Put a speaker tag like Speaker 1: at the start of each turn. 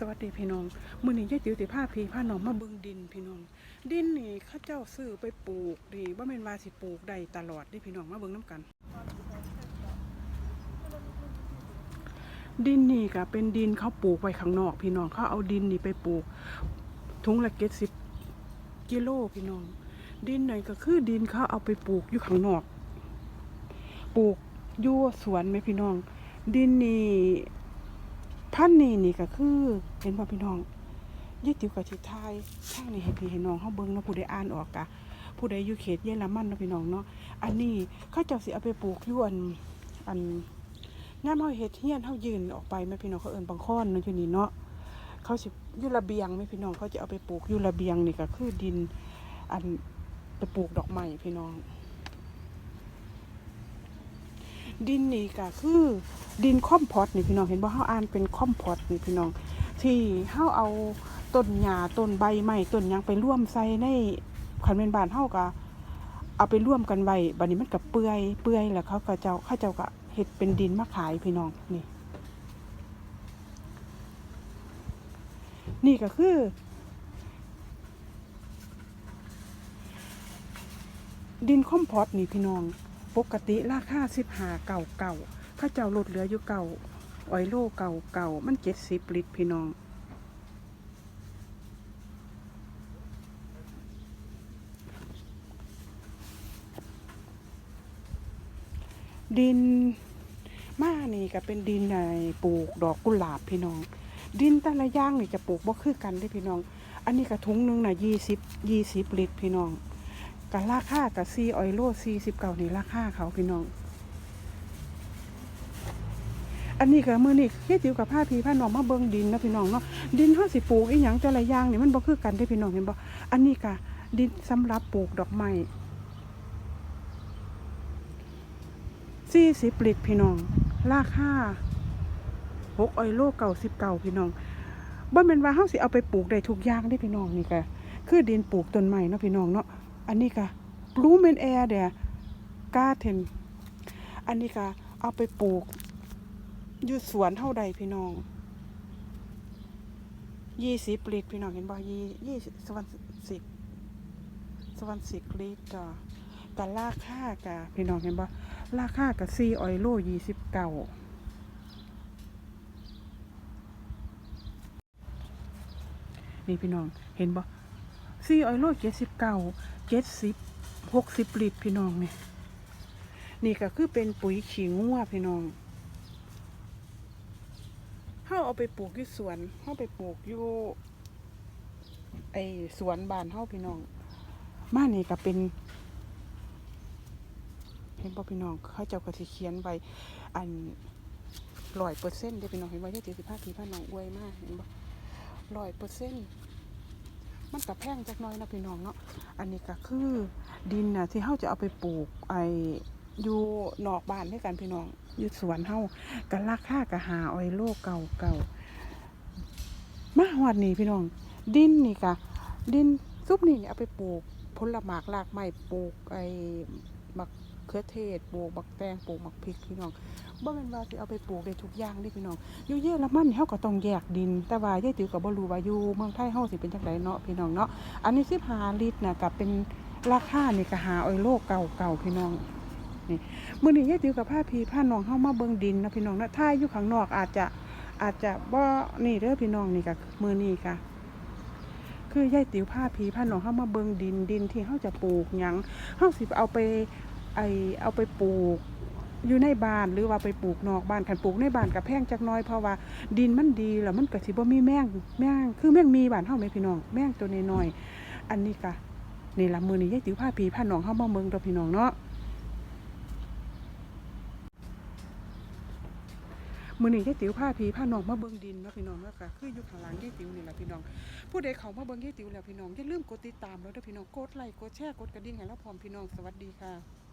Speaker 1: สวัสดีพี่น้องมื้อนี้ยายติ๋วสิพาพี่พาหนองมาบิ่งดินพี่น้อง ดินนี่ข้าเจ้าซื้อไปปลูกดีบ่แม่นวาสิปลูกได้ตลอดเดิพี่น้องมาบิ่งนํกัน ดินนี่ก็เป็นดินเขาปลูกไว้ข้างนอก พี่น้องเขาเอาดินนี่ไปปลูกถุงละ70กิโลพี่น้อง ดินไหนก็คือดินเขาเอาไปปลูกอยู่ข้างนอก ปลูกยู่วสวนไหมพี่น้อง ดินนี่ พันนี่นี่ก็คือเห็นบ่พี่น้องยี่ติ๋วกับชิทยทางนี่ให้พี่ให้น้องเฮาเบิ่งเนาะผู้ใดอ่านออกกะผู้ใดอยู่เขตเยอรมันนะพี่น้องเนาะอันนี้เขาเจ้าสิเอาไปปลูกอยู่อันอันงามเฮาเฮ็ดเฮียนเฮายืนออกไปแม่พี่น้องเขาเอิ้นบางค้อนเนาะอยู่นี่เนาะเขาสิอยู่ระเบียงแม่พี่น้องเขาจะเอาไปปลูกอยู่ระเบียงนี่ก็คือดิน อันไปปลูกดอกไม้พี่น้อง ดินนี่ก็คือดินคอมพอตนี่พี่น้องเห็นบ่เฮาอ่านเป็นคอมพอตนี่พี่น้อง ที่เฮาเอาต้นหญ้าต้นใบไม้ต้นหยังไปร่วมใส่ในคันแม่นบ้านเฮาก็เอาไปร่วมกันไว้บัดนี้มันก็เปื่อยเปื่อยแล้วเขาก็เจ้าเขาเจ้าก็เฮ็ดเป็นดินมาขายพี่น้องนี่ นี่ก็คือ ดินคอมพอตนี่พี่น้อง ปกติราคาสิบหาเก่าเก่าถ้าเจ้าลดเหลืออยู่เก่าออยโลเก่าเก่ามันเจ็ดสิบลิตรพี่น้องดินมานี่ก็เป็นดินในปลูกดอกกุหลาบพี่น้อง ดินแต่ละย่างนี่จะปลูกบ่คือกันเด้พี่น้อง อันนี้กระทุงหนึงน่ะยี่สิบยี่สิบลิตรพี่น้อง กับราคากับซีออยโลซีสิบเก้านี่ราคาเขาพี่น้อง อันนี้ก็มือนี่เฮ็ดอยู่กับผ้าพีผ้าน้องมาเบิ่งดินนะพี่น้องเนาะดินเฮาสิปลูกอีหยังแต่ละอย่างนี่มันบ่คือกันเด้พี่น้องเห็นบ่อันนี้ก็ดินสำหรับปลูกดอกไม้40ลิตรพี่น้อง ราคา6ออยโล99พี่น้องบ่แม่นว่าเฮาสิเอาไปปลูกได้ทุกอย่างเด้พี่น้องนี่ก็คือดินปลูกต้นไม้เนาะพี่น้องเนาะ อันนี้ก็บลูเมนแอร์เดียกาเทนอันนี้ก็เอาไปปลูกอยู่สวนเท่าใดพี่น้องยี่สิบลิตรพี่น้องเห็นบ่ยี่ยี่สวรรค์สิบสวรรค์สิบลิตรจ้ะกับราคากะพี่น้องเห็นบ่ราคากับซีออยโลยี่สิบเก้านี่พี่น้องเห็นบ่ สี่ออยโลเจ็ดสิบเก้าเจ็ดสิบหกสิบลิตรพี่น้องเนี่ยนี่ก็คือเป็นปุ๋ยขี้งัวพี่น้องเขาเอาไปปลูกอยู่สวนเขาไปปลูกอยู่ไอสวนบ้านเขาพี่น้องมานี่ก็เป็นเห็นป่พี่น้องเขาเจ้าก็สิเขียนไว้อันร้อยเปอร์เซ็นต์ได้พี่น้องเห็นไว่าที่สิบห้าทีพ่อน้องอวยมากเห็นบ่ร้อยเปอร์เซ็นต์ มันกับแพงจักน้อยนะพี่น้องเนาะอันนี้ก็คือดินน่ะที่เฮาจะเอาไปปลูกไออยู่นอกบ้านด้วยกันพี่น้องอยู่สวนเฮากันราคากะหาออยโลเก่าเก่ามาหอดนี่พี่น้อง ดินนี่ก็ดินซุปนี่เนี่ยเอาไปปลูกผลหมากรากไม้ปลูกไอ้มัก เขือเทศปลูกบักแตงปลูกมักพริกพี่น้องบ่แม่นว่าสิเอาไปปลูกได้ทุกอย่างเด้พี่น้องอยู่เยอรมันเฮาก็ต้องแยกดิน แต่ว่ายายติ๋วก็บ่รู้ว่าอยู่เมืองไทยเฮาสิเป็นจังไดเนาะพี่น้องเนาะอันนี้15ลิตรน่ะก็เป็นราคานี่ก็หาออยโลเก่าๆพี่น้องนี่มื้อนี้ยายติ๋วกับผ้าพีผ้าน้องเฮามาเบิ่งดินนะพี่น้องนะถ้าอยู่ข้างนอกอาจจะอาจจะบ่นี่เด้อพี่น้องนี่ก็มื้อนี้ก็คือยายติ๋วผ้าพีผ้าน้องเฮามาเบิ่งดินดินที่เฮาจะปลูกหยังเฮาสิเอาไป ไอเอาไปปลูกอยู่ในบ้านหรือว่าไปปลูกนอกบ้านคันปลูกในบ้านก็แพงจักน้อยเพราะว่าดินมันดีแล้วมันก็สิบ่มีแมงแมงคือแมงมีบ้านเฮาแม่พี่น้องแมงตัวน้อยๆอันนี้ก็นี่ละมือนี้ยายติ๋วพาพี่พาหนองเฮามาเบิ่งตัวพี่น้องเนาะมื้อนี้ยายติ๋วพาพี่พาหนองมาเบิ่งดินเนาะพี่น้องเนาะก็คืออยู่ข้างหลังยายติ๋วนี่ล่ะพี่น้องผู้ใดเขามาเบิ่งยายติ๋วแล้วพี่น้องอย่าลืมกดติดตามแล้วเด้อพี่น้องกดไลค์กดแชร์กดกระดิ่งให้เราพร้อมพี่น้องสวัสดีค่ะ